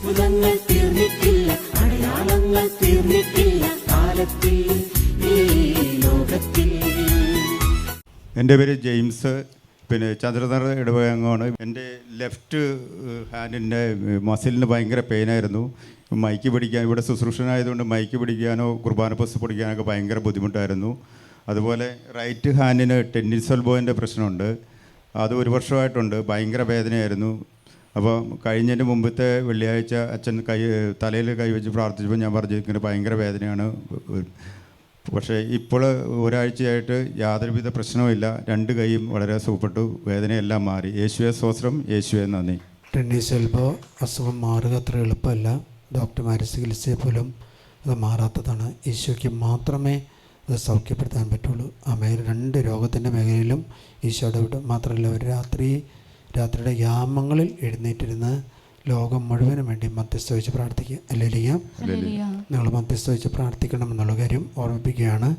അത്ഭുതങ്ങൾ തീർന്നിട്ടില്ല അടയാളങ്ങൾ തീർന്നിട്ടില്ല കാലത്തിൽ എന്റെ പേര് ജെയിംസ് പിന്നെ ചന്ദ്രധര ഇടവകങ്ങാണ് എന്റെ ലെഫ്റ്റ് ഹാൻഡിന്റെ മസിലിന് ഭയങ്കര പെയിനായിരുന്നു. മൈക്ക് പിടിക്കാൻ ഇവിടെ ശുശ്രൂഷനായതുകൊണ്ട് മൈക്ക് പിടിക്കാനോ കുർബാന പസ് പിടിക്കാനൊക്കെ ഭയങ്കര ബുദ്ധിമുട്ടായിരുന്നു. അതുപോലെ റൈറ്റ് ഹാൻഡിന് ടെന്നീസ് എൽബോയിന്റെ പ്രശ്നമുണ്ട്. അത് ഒരു വർഷമായിട്ടുണ്ട്. ഭയങ്കര വേദനയായിരുന്നു. അപ്പോൾ കഴിഞ്ഞതിന് മുമ്പത്തെ വെള്ളിയാഴ്ച അച്ഛൻ കൈ തലയിൽ കൈവച്ച് പ്രാർത്ഥിച്ചപ്പോൾ ഞാൻ പറഞ്ഞു ഇങ്ങനെ ഭയങ്കര വേദനയാണ്. പക്ഷേ ഇപ്പോൾ ഒരാഴ്ചയായിട്ട് യാതൊരുവിധ പ്രശ്നവുമില്ല രണ്ട് കൈയും വളരെ സുഖപ്പെട്ടു. വേദനയെല്ലാം മാറി. യേശുവെ സ്വസ്ത്രം യേശുവെ നന്ദി. ടെന്നീസ് ചിലപ്പോൾ അസുഖം മാറുക അത്ര എളുപ്പമല്ല. ഡോക്ടർമാരെ ചികിത്സയെ പോലും അത് മാറാത്തതാണ്. ഈശോയ്ക്ക് മാത്രമേ അത് സൗഖ്യപ്പെടുത്താൻ പറ്റുള്ളൂ. ആ മേഖല രണ്ട് രോഗത്തിന്റെ മേഖലയിലും ഈശോയുടെ മാത്രമല്ല ഒരു രാത്രി രാത്രിയുടെ യാമങ്ങളിൽ എഴുന്നേറ്റിരുന്ന് ലോകം മുഴുവനും വേണ്ടി മധ്യസ്ഥ വെച്ച് പ്രാർത്ഥിക്കുക. അല്ലേ ലിയ നിങ്ങൾ മധ്യസ്ഥ വെച്ച് പ്രാർത്ഥിക്കണം എന്നുള്ള കാര്യം ഓർമ്മിപ്പിക്കുകയാണ്.